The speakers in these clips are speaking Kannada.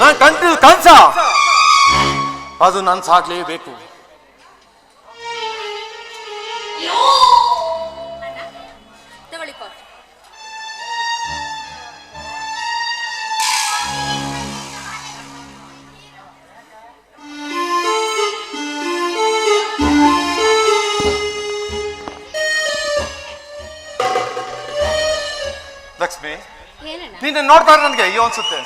ನಾನು ಕಂಟಿನ್ಯೂ ಕನ್ಸ ಅದು ನಾನು ಕಾಫಿ ಲಕ್ಷ್ಮಿ ನೀನು ನಿನ್ನ ನೋಡ್ತಾ ನನಗೆ ಅಯ್ಯೋ ಅನ್ಸುತ್ತೆ.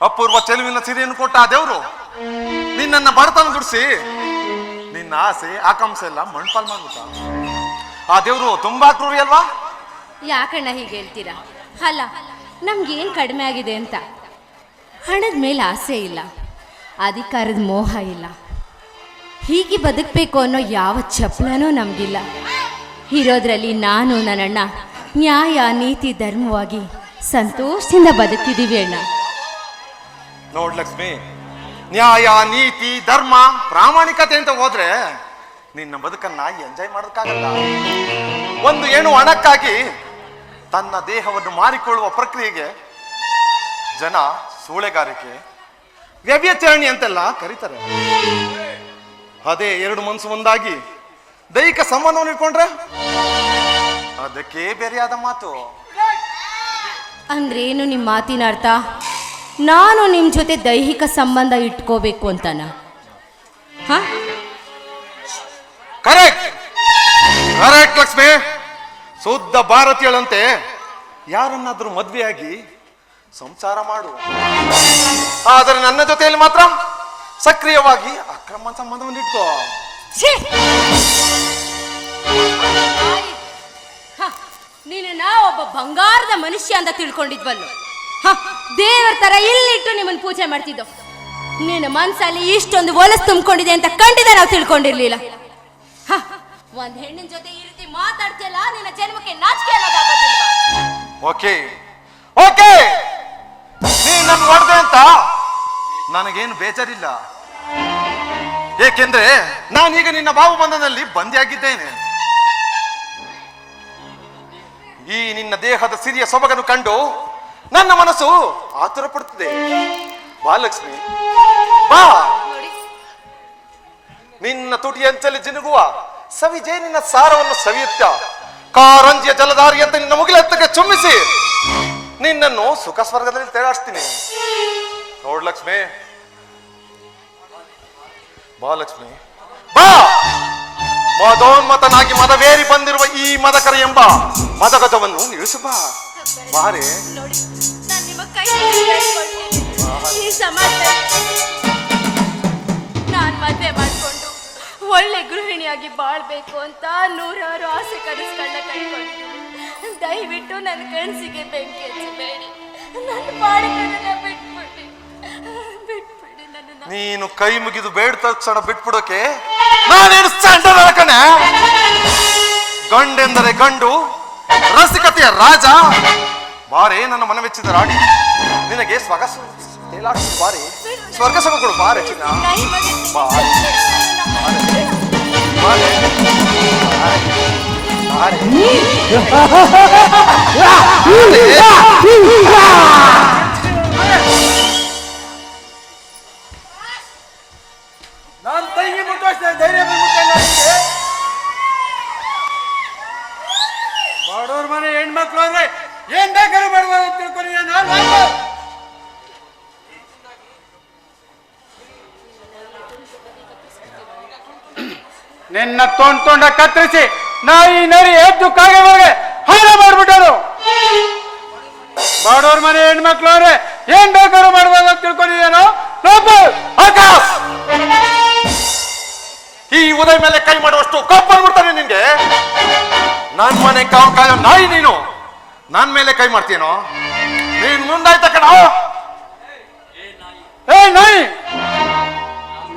ಅಪೂರ್ವ ಚೆಲುವಿನ ಸಿರಿಯನ್ನು ಕೊಟ್ಟ ಆ ದೇವರು, ನಿನ್ನನ್ನ ಬಡತನ ದುಡಿಸಿ ನಿನ್ನ ಆಸೆ, ಆಕಾಂಕ್ಷೆ ಎಲ್ಲ ಮಣ್ಪಾಲ್ ಮಾಡ್ಬಿಟ್ಟ. ಆ ದೇವರು ತುಂಬಾ ಕ್ರೂರಿ ಅಲ್ವಾ? ಯಾಕಣ್ಣ ಹೀಗೆ ಹೇಳ್ತೀರಾ? ಅಲ್ಲ ನಮ್ಗೇನ್ ಕಡಿಮೆ ಆಗಿದೆ ಅಂತ? ಹಣದ ಮೇಲೆ ಆಸೆ ಇಲ್ಲ, ಅಧಿಕಾರದ ಮೋಹ ಇಲ್ಲ. ಹೀಗೆ ಬದುಕಬೇಕು ಅನ್ನೋ ಯಾವ ಚಪ್ಪಲನೂ ನಮಗಿಲ್ಲ. ಇರೋದ್ರಲ್ಲಿ ನಾನು, ನನ್ನಣ್ಣ, ನ್ಯಾಯ, ನೀತಿ, ಧರ್ಮವಾಗಿ ಸಂತೋಷದಿಂದ ಬದುಕಿದ್ದೀವಿ ಅಣ್ಣ. ನೋಡ್ ಲಕ್ಷ್ಮಿ. ನ್ಯಾಯ, ನೀತಿ, ಧರ್ಮ, ಪ್ರಾಮಾಣಿಕತೆ ಅಂತ ಹೋದ್ರೆ ನಿನ್ನ ಬದುಕನ್ನ ಎಂಜಾಯ್ ಮಾಡೋದಕ್ಕಾಗಲ್ಲ. ಒಂದು ಏನು ಹಣಕ್ಕಾಗಿ ತನ್ನ ದೇಹವನ್ನು ಮಾರಿಕೊಳ್ಳುವ ಪ್ರಕ್ರಿಯೆಗೆ ಜನ ಸೂಳೆಗಾರಿಕೆ ವ್ಯವ್ಯಚರಣಿ ಅಂತೆಲ್ಲ ಕರೀತಾರೆ. ಅದೇ ಎರಡು ಮನಸ್ಸು ಒಂದಾಗಿ ದೈಹಿಕ ಸಂಬಂಧವನ್ನು ಇಟ್ಕೊಂಡ್ರೆ ಅದಕ್ಕೆ ಬೇರೆಯಾದ ಮಾತು. ಅಂದ್ರೇನು ನಿಮ್ಮ ಮಾತಿನ ಅರ್ಥ? ನಾನು ನಿಮ್ಮ ಜೊತೆ ದೈಹಿಕ ಸಂಬಂಧ ಇಟ್ಕೋಬೇಕು ಅಂತನ? ಹಾ? ಕರೆಕ್ಟ್! ಕರೆಕ್ಟ್ ಲಕ್ಷ್ಮಿ! ಶುದ್ಧ ಭಾರತೀಯಳಂತೆ ಯಾರನ್ನಾದ್ರೂ ಮದ್ವೆಯಾಗಿ ಸಂಸಾರ ಮಾಡು. ಆದರೆ ನನ್ನ ಜೊತೆಯಲ್ಲಿ ಮಾತ್ರ ಸಕ್ರಿಯವಾಗಿ ಅಕ್ರಮ ಸಂಬಂಧವನ್ನು ಇಟ್ಕೋ. ನೀನು ನಾ ಒಬ್ಬ ಬಂಗಾರದ ಮನುಷ್ಯ ಅಂತ ತಿಳ್ಕೊಂಡಿದ್ವಲ್ಲೋ? ದೇವರ ತರ ಇಲ್ಲಿಟ್ಟು ನಿಮ್ಮನ್ನು ಪೂಜೆ ಮಾಡ್ತಿದ್ದೋ. ನಿನ್ನ ಮನಸ್ಸಲ್ಲಿ ಇಷ್ಟೊಂದು ಒಲಸು ತುಂಬಿಕೊಂಡಿದೆ ಅಂತ ಖಂಡಿತ ನಾವು ತಿಳ್ಕೊಂಡಿರ್ಲಿಲ್ಲ. ಒಂದ್ ಹೆಣ್ಣಿನ ಜೊತೆ ಈ ರೀತಿ ಮಾತಾಡ್ತಿಲ್ಲ ನಿನ್ನ ಜನ್ಮಕ್ಕೆ ನಾಚಿಕೆ ಓಕೆ. ಓಕೆ. ನೀ ನನ್ ಹೊಡೆದೆ ಅಂತ ನನಗೇನು ಬೇಜಾರಿಲ್ಲ. ಏಕೆಂದ್ರೆ ನಾನೀಗ ನಿನ್ನ ಬಾವು ಭಾವಬಂಧನಲ್ಲಿ ಬಂದಿಯಾಗಿದ್ದೇನೆ. ಈ ನಿನ್ನ ದೇಹದ ಸಿರಿಯ ಸೊಬಗನ್ನು ಕಂಡು ನನ್ನ ಮನಸ್ಸು ಆತುರ ಪಡ್ತದೆ ಬಾ ಲಕ್ಷ್ಮಿ ಬಾ. ನಿನ್ನ ತುಟಿ ಅಂಚಲ್ಲಿ ಜಿನುಗುವ ಸವಿಜೆ ನಿನ್ನ ಸಾರವನ್ನು ಸವಿಯುತ್ತ ಕಾರಂಜಿಯ ಜಲಧಾರಿಯಂತ ನಿನ್ನ ಮುಗಿಲೆತ್ತಕ್ಕೆ ಚುಮ್ಮಿಸಿ ನಿನ್ನನ್ನು ಸುಖ ಸ್ವರ್ಗದಲ್ಲಿ ತೇರಾಡಿಸ್ತೀನಿ. ನೋಡ್ ಲಕ್ಷ್ಮಿ. ಬಾ ಲಕ್ಷ್ಮಿ ಬಾ. ಮದೋನ್ಮತನಾಗಿ ಮದವೇರಿ ಬಂದಿರುವ ಈ ಮದಕರ ಎಂಬ ಮದಗಜವನ್ನು ಇಳಿಸು ಬಾ. ಬಾರೆ. ನೋಡಿ ನಾನು ನಿಮ್ಮ ಕೈ. ಈ ಸಮಾಜ ನಾನು ಮದುವೆ ಮಾಡಿಕೊಂಡು ಒಳ್ಳೆ ಗೃಹಿಣಿಯಾಗಿ ಬಾಳ್ಬೇಕು ಅಂತ ನೂರಾರು ಆಸೆ ಕನಸುಗಳನ್ನ ಕಳ್ಕೊಂಡಿದ್ದೀನಿ ದಯವಿಟ್ಟು ನನ್ನ ಕನಸಿಗೆ ಬೆಂಕಿ ಹಚ್ಚಬೇಡಿ. ನನ್ನ ಪಾಡಿಗೆ ನನ್ನ ಬಿಟ್ಬಿಡಿ. ಬಿಟ್ಬಿಡಿ ನನ್ನ ನೀನು ಕೈ ಮುಗಿದು ಬೇಡ ತಕ್ಷಣ ಬಿಟ್ಬಿಡೋಕೆ ನಾನೇನು ಸ್ಟ್ಯಾಂಡರ್ಡ್ ಕಣೆ? ಗಂಡೆಂದರೆ ಗಂಡು ರಸಿಕತೆಯ ರಾಜ? ಬಾರೆ ನನ್ನ ಮನವೆಚ್ಚಿದ ರಾಣಿ. ನಿನಗೆ ಸ್ವಗ ಬಾರಿ ಬಾರಿ. ಸ್ವರ್ಗ ಕೊಡು ಬಾರೆ ಚಿನ್ನ. ಬಾರೆ. ಬಾರೆ. ಬಾರೆ. ಬಾರೆ. ನಿನ್ನ ತೊಂಡ್ ತೊಂಡ ಕತ್ತರಿಸಿ ನಾಯಿ ನರಿ ಎದ್ದು ಕಾಗೆ ಒಳಗೆ ಹಾರ ಮಾಡ್ಬಿಟ್ಟರು. ಬಡವ್ರ ಮನೆ ಹೆಣ್ಮಕ್ಳು ಅವ್ರೆ, ಏನ್ ಬೇಕಾದ್ರೂ ಮಾಡ್ಬೋದು ಅಂತ ತಿಳ್ಕೊಂಡಿದ್ದೇನೋ ಈ ಉದಯ ಮೇಲೆ ಕೈ ಮಾಡುವಷ್ಟು ಕೋಪ ನಿನ್ಗೆ. ನನ್ ಮನೆ ಕಾವ್ ಕಾಯೋ ನಾಯಿ ನೀನು. ನನ್ ಮೇಲೆ ಕೈ ಮಾಡ್ತೀನೋ ನೀನ್ ಮುಂದಾಯ್ತ ಕಣ? ಏ ನಾಯಿ.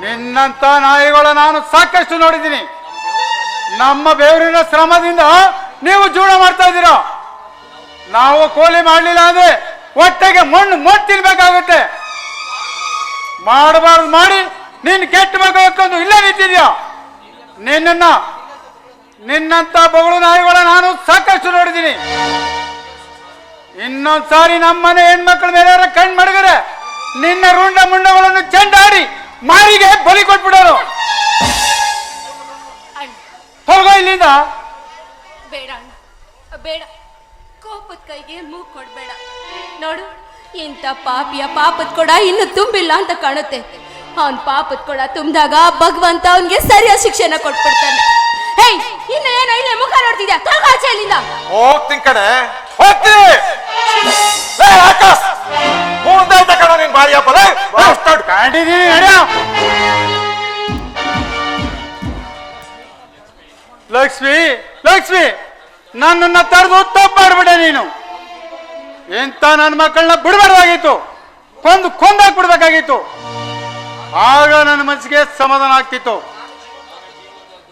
ನಿನ್ನಂತ ನಾಯಿಗಳ ನಾನು ಸಾಕಷ್ಟು ನೋಡಿದ್ದೀನಿ. ನಮ್ಮ ಬೇವರಿನ ಶ್ರಮದಿಂದ ನೀವು ಜೂಡ ಮಾಡ್ತಾ ಇದ್ದೀರಾ? ನಾವು ಕೋಲಿ ಮಾಡಲಿಲ್ಲ ಅಂದ್ರೆ ಹೊಟ್ಟೆಗೆ ಮಣ್ಣು ಮೊಟ್ಟು ತಿನ್ಬೇಕಾಗುತ್ತೆ. ಮಾಡಬಾರ್ದು ಮಾಡಿ ನೀನು ಕೆಟ್ಟ ಒಂದು ಇಲ್ಲೇ ನಿಂತಿದ್ಯಾ? ನಿನ್ನ ನಿನ್ನಂತ ಬಗಳು ನಾಯಿಗಳ ನಾನು ಸಾಕಷ್ಟು ನೋಡಿದ್ದೀನಿ. ಇನ್ನೊಂದ್ಸಾರಿ ನಮ್ಮನೆ ಹೆಣ್ಮಕ್ಳು ಮೇಲೆ ಕಣ್ ಮಡಗರೆ ನಿನ್ನ ರುಂಡ ಮುಂಡಗಳನ್ನು ಚೆಂಡಾಡಿ ಮಾರಿಗೆ ಬಲಿ ಕೊಟ್ಬಿಡೋರು. ಹೋಗೋ ತೊಲಗೋ ಇಲ್ಲಿಂದ. ಬೇಡ ಅಣ್ಣ. ಬೇಡ. ಕೋಪದ ಕೈಗೆ ಮೂಗ್ ಕೊಡ್ಬೇಡ. ನೋಡು ಇಂಥ ಪಾಪಿಯ ಪಾಪದ ಕೊಡ ಇನ್ನು ತುಂಬಿಲ್ಲ ಅಂತ ಕಾಣುತ್ತೆ. ಅವನ್ ಪಾಪದ ಕೊಡ ತುಂಬಿದಾಗ ಭಗವಂತ ಅವನ್ಗೆ ಸರಿಯಾದ ಶಿಕ್ಷೆನ ಕೊಟ್ಬಿಡ್ತಾನೆ. ಹೇಯ್ ಇನ್ನು ಏನ ಇಲ್ಲೇ ಮುಖ ನೋಡ್ತಿದ್ಯಾ? ಆಚೆ ಇಲ್ಲಿಂದ ಹೋಗ್ತೀನಿ ಕಡೆ ಹೋಗ್ತೀನಿ. ಆಕಾಶ್. ಲಕ್ಷ್ಮಿ ಲಕ್ಷ್ಮಿ, ನನ್ನನ್ನ ತರದು ತಪ್ಪು ನೀನು. ಎಂತ ನನ್ನ ಮಕ್ಕಳನ್ನ ಬಿಡಬಾರ್ದಾಗಿತ್ತು. ಕೊಂದು ಬಿಡ್ಬೇಕಾಗಿತ್ತು ಆಗ ನನ್ನ ಮನಸ್ಸಿಗೆ ಸಮಾಧಾನ ಆಗ್ತಿತ್ತು.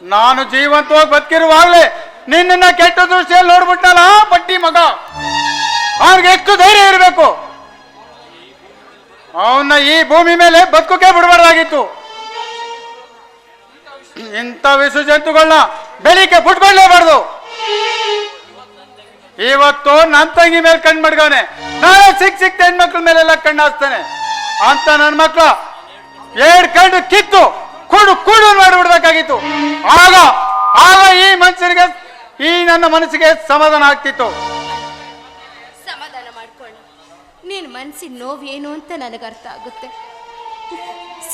ನಾನು ಜೀವಂತವಾಗಿ ಬದುಕಿರುವಾಗಲೇ ನಿನ್ನನ್ನ ಕೆಟ್ಟ ದೃಷ್ಟಿಯಲ್ಲಿ ನೋಡ್ಬಿಟ್ಟಲ್ಲ ಪಟ್ಟಿ ಮಗ. ಅವ್ರಿಗೆ ಎಷ್ಟು ಧೈರ್ಯ ಇರಬೇಕು? ಅವನ್ನ ಈ ಭೂಮಿ ಮೇಲೆ ಬದುಕೋಕೆ ಬಿಡಬಾರ್ದಾಗಿತ್ತು. ಇಂಥ ವಿಷ ಜಂತುಗಳನ್ನ ಬೆಳಿಗ್ಗೆ ಬಿಟ್ಕೊಳ್ಳೇಬಾರ್ದು ಇವತ್ತು ನನ್ನ ತಂಗಿ ಮೇಲೆ ಕಣ್ಣು ಮಡ್ಗವನೆ. ನಾನು ಸಿಕ್ ಸಿಕ್ತ ಹೆಣ್ಮಕ್ಳ ಮೇಲೆಲ್ಲ ಕಣ್ಣು ಹಾಸ್ತಾನೆ. ಅಂತ ನನ್ನ ಮಕ್ಳ ಎರಡ್ ಕಣ್ಣು ಕಿತ್ತು ಕುಡು ಕುಡು ಮಾಡಿಬಿಡ್ಬೇಕಾಗಿತ್ತು. ಆಗ ಆಗ ಈ ಮನುಷ್ಯನಿಗೆ ಈ ನನ್ನ ಮನಸ್ಸಿಗೆ ಸಮಾಧಾನ ಆಗ್ತಿತ್ತು. ನಿನ್ನ ಮನಸ್ಸಿನ ನೋವೇನು ಅಂತ ನನಗೆ ಅರ್ಥ ಆಗುತ್ತೆ.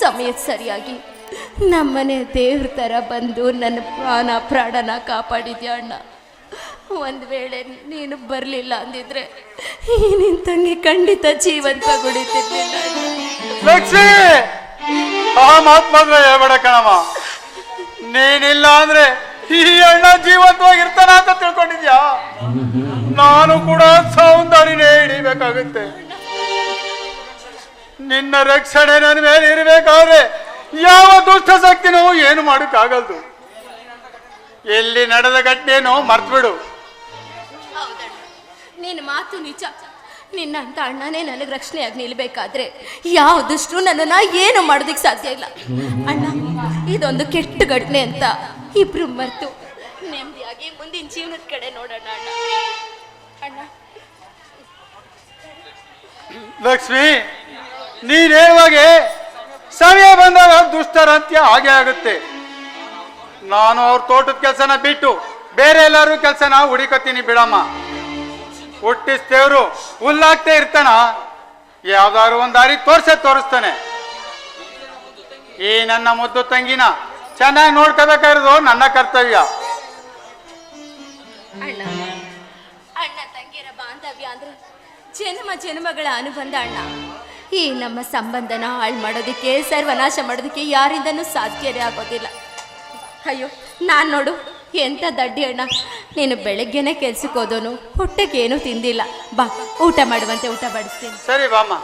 ಸಮಯ ಸರಿಯಾಗಿ ನಮ್ಮನೆ ದೇವ್ರ ಥರ ಬಂದು ನನ್ನ ಪ್ರಾಣ, ಪ್ರಾಣನ ಕಾಪಾಡಿದ್ಯಾ ಅಣ್ಣ. ಒಂದು ವೇಳೆ ನೀನು ಬರಲಿಲ್ಲ ಅಂದಿದ್ರೆ ಈ ನಿನ್ ತಂಗಿ ಖಂಡಿತ ಜೀವಂತ ಗುಡಿತಿದ್ದೆ ಲಕ್ಷ್ಮಿ! ಆ ಮಾತು ಮಾತ್ರ ಹೇಳ್ಬೇಡ ಕಣಮ್ಮ ನೀನಿಲ್ಲ ಅಂದ್ರೆ ಈ ಅಣ್ಣ ಜೀವಂತವಾಗಿರ್ತಾನ ಅಂತ ತಿಳ್ಕೊಂಡಿದ್ಯಾ? ನಾನು ಕೂಡ ಸೌಂದರ್ಯನೇ ಹಿಡಿಬೇಕಾಗುತ್ತೆ. ನಿನ್ನ ರಕ್ಷಣೆ ನನ್ನ ಮೇಲೆ ಇರಬೇಕಾದ್ರೆ ಯಾವ ದುಷ್ಟ ಶಕ್ತಿನೂ ಏನು ಮಾಡೋಕ್ಕಾಗಲ್ದು. ಎಲ್ಲಿ ನಡೆದ ಘಟನೆನೋ ಮರ್ತ್ಬಿಡು. ನಿನ್ನ ಮಾತು ನಿಜ. ನಿನ್ನಂತ ಅಣ್ಣನೇ ನನಗೆ ರಕ್ಷಣೆಯಾಗಿ ನಿಲ್ಬೇಕಾದ್ರೆ ಯಾವ ದುಷ್ಟರು ನನ್ನನ್ನ ಏನು ಮಾಡೋದಕ್ಕೆ ಸಾಧ್ಯ ಇಲ್ಲ. ಅಣ್ಣ, ಇದೊಂದು ಕೆಟ್ಟ ಘಟನೆ ಅಂತ. ಇಬ್ರು ಮರ್ತು. ನೆಮ್ಮದಿಯಾಗಿ ಮುಂದಿನ ಜೀವನದ ಕಡೆ ನೋಡೋಣ ಅಣ್ಣ. ಅಣ್ಣ. ಲಕ್ಷ್ಮಿ, ನೀನ್ ಹೇಳುವಾಗೆ ಸಮಯ ಬಂದಾಗ ದುಷ್ಟರ ಅಂತ್ಯ ಹಾಗೆ ಆಗುತ್ತೆ. ನಾನು ಅವ್ರ ತೋಟದ ಕೆಲಸನ ಬಿಟ್ಟು ಬೇರೆ ಎಲ್ಲರೂ ಕೆಲಸನ ಹುಡುಕತ್ತೀನಿ ಬಿಡಮ್ಮ. ಹುಟ್ಟಿಸ್ತೇವ್ರು ಹುಲ್ಲಾಗ್ತೇ ಇರ್ತಾನ. ಯಾವ್ದಾದ್ರು ಒಂದು ದಾರಿ ತೋರ್ಸೆ ತೋರಿಸ್ತಾನೆ. ಈ ನನ್ನ ಮುದ್ದು ತಂಗಿನ ಚೆನ್ನಾಗಿ ನೋಡ್ಕೋಬೇಕಾಗಿರೋದು ನನ್ನ ಕರ್ತವ್ಯ. ಅಣ್ಣ ಅಣ್ಣ ತಂಗಿಯರ ಬಾಂಧವ್ಯ ಅಂದ್ರೆ ಜನ್ಮ ಜನ್ಮಗಳ ಅನುಬಂಧ ಅಣ್ಣ. ಈ ನಮ್ಮ ಸಂಬಂಧನ ಹಾಳು ಮಾಡೋದಕ್ಕೆ ಸರ್ವನಾಶ ಮಾಡೋದಕ್ಕೆ ಯಾರಿಂದನೂ ಸಾಧ್ಯವೇ ಆಗೋದಿಲ್ಲ. ಅಯ್ಯೋ ನಾನು ನೋಡು ಎಂಥ ದಡ್ಡಿ ಅಣ್ಣ. ನೀನು ಬೆಳಗ್ಗೆನೆ ಕೆಲ್ಸಕ್ಕೆ ಹೋದೋನು ಹೊಟ್ಟೆಗೆ ಏನೂ ತಿಂದಿಲ್ಲ. ಬಾ ಊಟ ಮಾಡುವಂತೆ ಊಟ ಬಡಿಸ್ತೀನಿ. ಸರಿ ಬಾಮ್ಮ.